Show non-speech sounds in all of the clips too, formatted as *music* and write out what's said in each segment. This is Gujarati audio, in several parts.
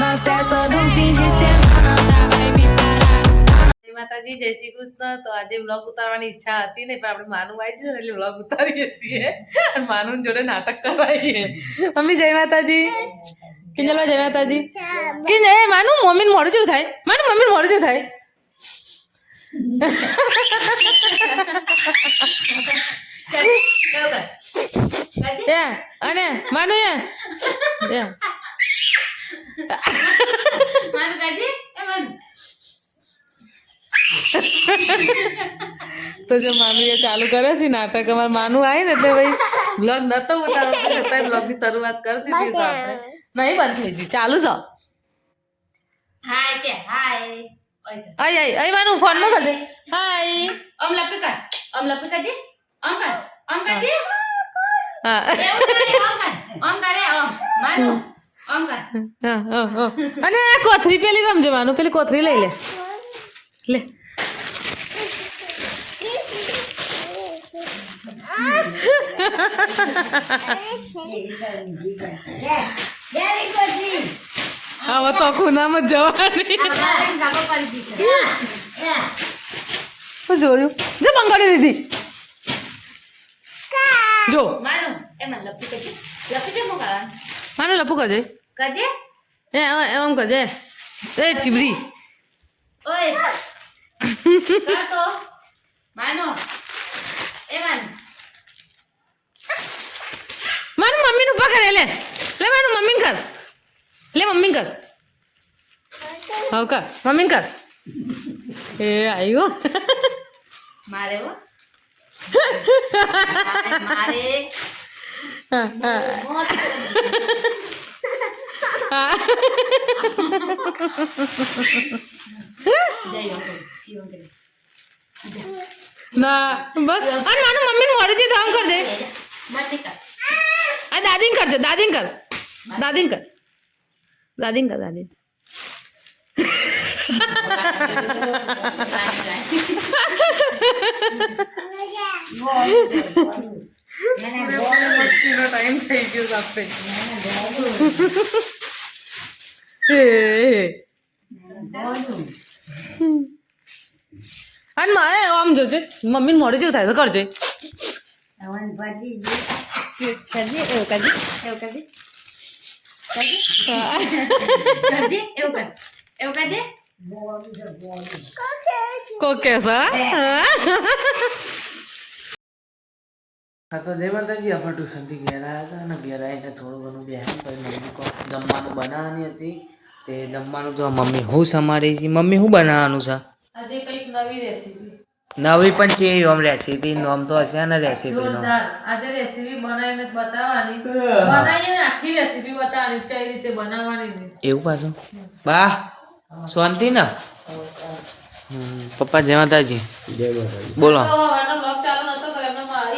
Nós festa um fim de semana, tá? Vai me parar. માતાજી જય શ્રી કૃષ્ણ. તો આજે બ્લોગ ઉતારવાની ઈચ્છા હતી ને પણ આપણે માનું આવી છે ને એટલે બ્લોગ ઉતારીએ છીએ. અને માનું જોડે નાટક કરાવીએ. મમ્મી જય માતાજી. કિંજલમાં જય માતાજી. કિંજલ એ માનું મમ્મીને મોડું જેવું થાય. માનું મમ્મીને મોડું જેવું થાય. અને માનું એ. તો જો મામીએ એ ચાલુ કરે છે નાટક અમારે માનું આવે ને એટલે ભાઈ બ્લોગ નતો ઉતારવો છતાં બ્લોગની શરૂઆત કરી દીધી તો આપણે. નહીં બંધ થઈ ગઈ. ચાલુ છો હાય કે હાય. આય આય આય માનું ફોનમાં કરજે. હાય અમ લપી કર. ઓમ લપી કરજે. ઓમ કર. ઓમ કરજે. હા. એવું કરે અમ કર. ઓમ કરે ઓમ. માનું. અને આ કોથરી પેલી સમજવાનું પેલી કોથરી લઈ લે. લે. હવે તો ખૂનામાં જવાની. જોયું. જો બંગાળી લીધી. જો. માનું. એમાં લપી લપી કરા માનું લપુ કરજે કરજે એ એમ- કરજે એ ચીબરી. ઓય. કર તો માનો. એમાં મારું મમ્મીનું પકડ લે. લે મારું મમ્મીને કર. લે મમ્મી કર. હા કર. મમ્મીને કર. એ આવ્યો *laughs* મારે મારે. હા, હા, મોત હા. જઈ હો જીવન કરી ના બસ અને મારું મમ્મીને મોડું છે તો આમ કર દે માટી કર આ ટાઈમ થઈ ગયો આપણે. અને મારે આમ જોજે મમ્મીને મોડું જેવું થાય તો કરજે. કોકે એવું કરજે એવું કરજે કરજે એવું કર એવું કરજે કોકે સા હા તો જય માતાજી આપણે ટ્યુશનથી ઘેર આવ્યા હતા અને ઘેર આવીને થોડું ઘણું બેહાન પછી મમ્મી કો જમવાનું બનાવવાની હતી. તે જમવાનું જો મમ્મી હું સમારી છે? મમ્મી શું બનાવવાનું છે? આજે કંઈક નવી રેસીપી નવી પણ છે આમ રેસીપી નોમ તો હશે ને રેસીપીનો નો. આજે રેસીપી બનાવીને બતાવવાની. બનાવીને આખી રેસીપી બતાવવાની કઈ રીતે બનાવવાની એવું પાછું? બા શાંતિ ને? પપ્પા જય માતાજી. બોલો. તો હવાનો બ્લોગ ચાલુ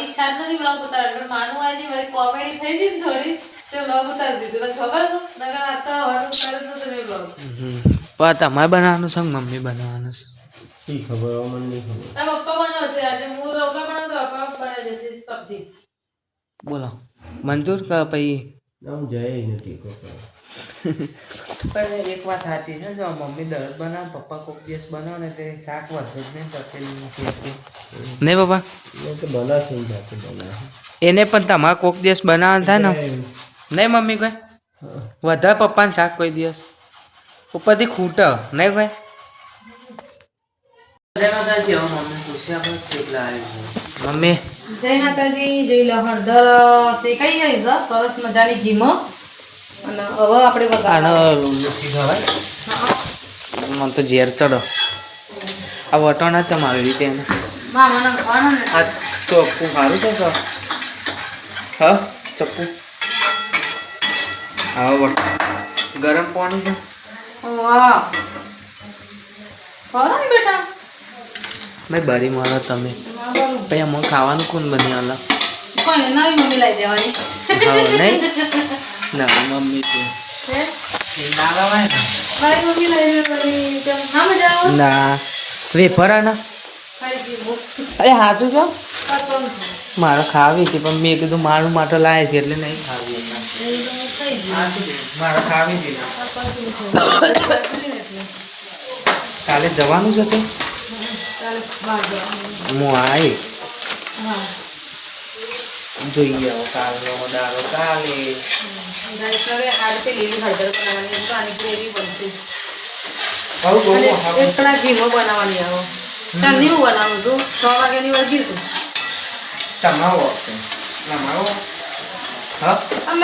ઈચ્છા જ નથી બ્લોગ ઉતારવાની. પણ માનું આજે મારી કોમેડી થઈ ગઈ થોડી તે બ્લોગ ઉતારી દીધું. ખબર હતું નકર આ તો હવાનો તો તમે બ્લોગ. પણ તમારે બનાવવાનું છે મમ્મી બનાવવાનું છે? તારા પપ્પા બનાવશે આજે હું રોટલા બનાવતો પપ્પા બનાવી છે સબ્જી. બોલો. મંજૂર કે પછી? પણ એક વાત સાચી છે જો મમ્મી દરદ બનાવે પપ્પા કોક દિવસ બનાવે ને તે શાક વધે જ નહીં તપેલી નહીં પપ્પા? એને પણ તમારે કોક દિવસ બનાવવાનું થાય ને? નહીં મમ્મી કોઈ? વધારે પપ્પાને શાક કોઈ દિવસ? ઉપરથી ખૂટ નહીં કોઈ? મમ્મી જય માતાજી જય લો હળદર શેકાઈ ગઈ છે સરસ મજાની ઘીમાં. અને હવે આપણે નથી મને તો ઝેર ચડો. આ વટોણા ચમ આવી રીતે એને? આ ચોખ્ખું સારું છે હા ચપ્પુ? હા વટ. ગરમ પાણી છે? મેં બરી મારો તમે. પછી અમને ખાવાનું કોણ બની અલગ નહીં? ના મમ્મી તો? ના ને. ના ના વેફર આના અરે હાચું કહો? મારે ખાવી હતી પણ મેં કીધું મારું માટે લાવે છે એટલે નહીં ખાવી. મારે ખાવી હતી ને. કાલે જવાનું છે તો. હું આવી જોઈએ કાલનો દાડો કાલે આ લીલી હળદર બનાવવાની આવો. હું બનાવું છું છ વાગ્યાની વળગી છું. તમારો તમારો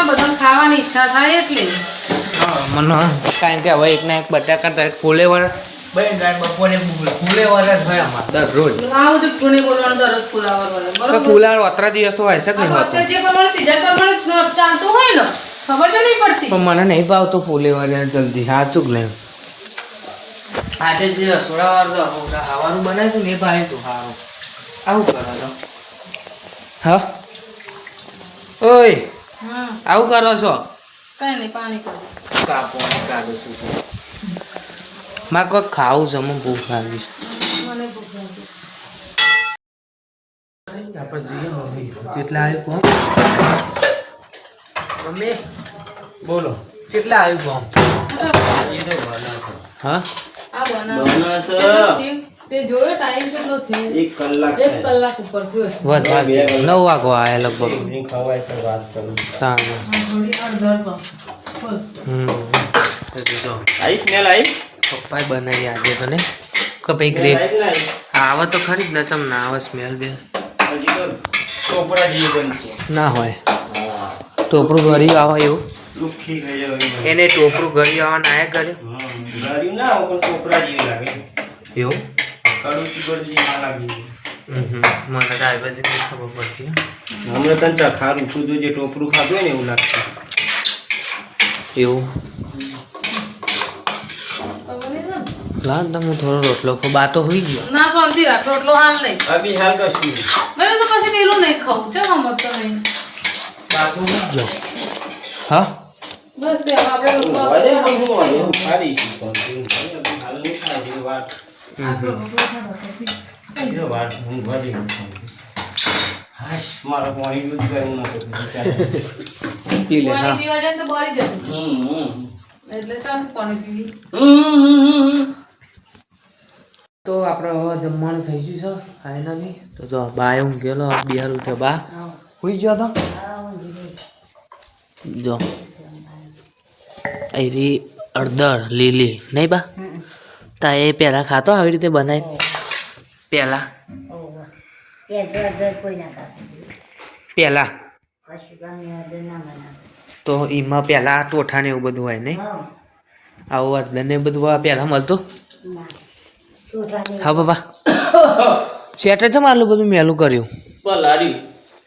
બધાને ખાવાની ઈચ્છા થાય એટલે. હા, મને કારણ કે હવે એકના એક બટાકા ફૂલેવર બની જાય બપોરે ફૂલેવર જ હોય અમારે દરરોજ. આવું તો ટૂણી બોલવાનું? દરરોજ ફુલાવર બને બરોબર? ફૂલાવર ઓતરા દિવસ તો હોય છે કે નહીં જે પ્રમાણે સીઝન પ્રમાણે ચાલતું હોય ને ખબર તો નહીં પડતી. પણ મને નહીં ભાવતો યાર જલ્દી. લે આજે જે રસોડાવાળું ખાવાનું બનાવ્યું ને એ હતું સારું આવું કરો છો? હા? ઓય આવું કરો છો? કઈ નહીં પાણી કાપો કાઢું છું મારે કોઈ ખાવું છે મને ભૂખ લાગી મને ભૂખ લાગી છે. આપણે જઈએ મમ્મી. કેટલા આવ્યું કોમ મમ્મી? બોલો. કેટલા આવ્યું કોમ હા? આ બનાવ. બનાસ કેટલો થયો? તે જોયો ટાઈમ કેટલો થયો એક કલાક એક કલાક ઉપર થયો છે. વધ વધ નવ વાગો આવ્યા લગભગ. ખવાય છે વાત કરું હમ. આઈ સ્મેલ આઈ પપ્પાએ બનાવી આજે તને કે ભાઈ ગ્રેપ? આવે તો ખરી જ ને ચમ ના આવે સ્મેલ બે. ના હોય. ટોપરું ઘડી આવે એવું. એને ટોપરું ઘડી આવવા ના કર્યું એવું. મને તો આ બધી ખબર પડતી. હમણાં તને ચા ખારું તું જે ટોપરું ખાધું ને એવું લાગશે. એવું? જાય ને? લા ને તમે થોડો રોટલો ખો બા તો હોઈ ગયો. ના શાંતિ રાખ રોટલો હાલ નહીં. અભી હાલ કશું મેરે મેં તો પછી પેલું નહીં ખાવું ચા હમ તો નહીં. બા તો હોઈ ગયો હા? બસ બે આપણે રોટલો અરે હું હું હું ખાધીશ. પણ હાલ નહીં જે વાત. જે વાત હું વાજે હાશ, મારો પાણી દૂધ કરીને નાખો. પી લે હા. પાણી પીવા જાય તો બળી જતું હમ. એટલે તો પાણી પીવી. હમ. તો આપણે જમવાનું થઈ ગયું છે ફાઇનલી. તો જો બા હું ગયેલો બિહાર ઉઠ્યો બા હોઈ ગયો તો? જો. એરી અડદર લીલી. નહીં બા? તા એ પહેલાં ખાતો આવી રીતે બનાવી પહેલાં પહેલાં તો એમાં પહેલાં ટોઠા ને એવું બધું હોય નહીં? આવું અડદર ને બધું પહેલાં મળતું? હા બાબા. *coughs* શેટર છે આટલું બધું મેલું કર્યું? પલાળી.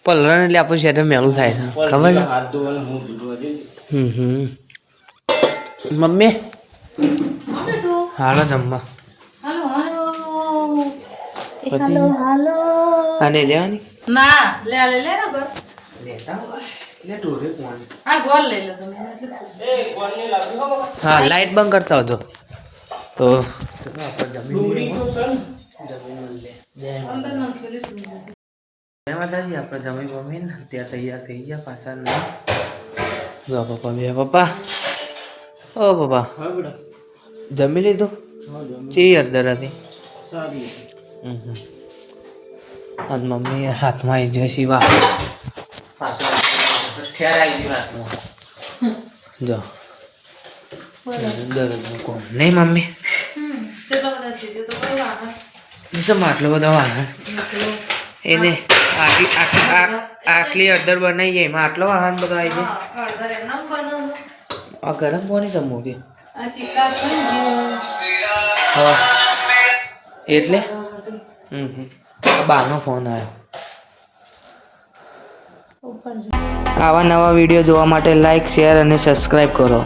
પલરણ એટલે આપણું શેટર મેલું થાય છે. ખબર છે. હમ હમ. મમ્મી? હાલો જમવા. હાલો હાલો. લેવાની. ના લે લે લે લેતા લે ટોરે કોણ? આ ગોળ લઈ લો તમે. એટલે એ, કોણને લાગ્યું હો બાબા? હા લાઈટ બંધ કરતા હતો તો આપણે છે ને? અંદર નાખેલી ડુંગળી. જય માતાજી આપણે જમીન બમી ને ત્યાં તૈયાર થઈ ગયા પાછા જો પપ્પા બે પપ્પા ઓ પપ્પા. જમી લીધું. ચી અડધર હતી. અને મમ્મી હાથમાં આવી જાય શિવા જો દરરોજનું કોમ નહીં મમ્મી શું આટલો બધો વાહન એને આટલી આટલી અડધર બનાવી એમાં આટલો વાહન બધો આવી જાય. આ ગરમ કોની જમવું કે? હા. એટલે? હમ બાનો ફોન આવ્યો. આવા નવા વીડિયો જોવા માટે લાઈક શેર અને સબસ્ક્રાઈબ કરો.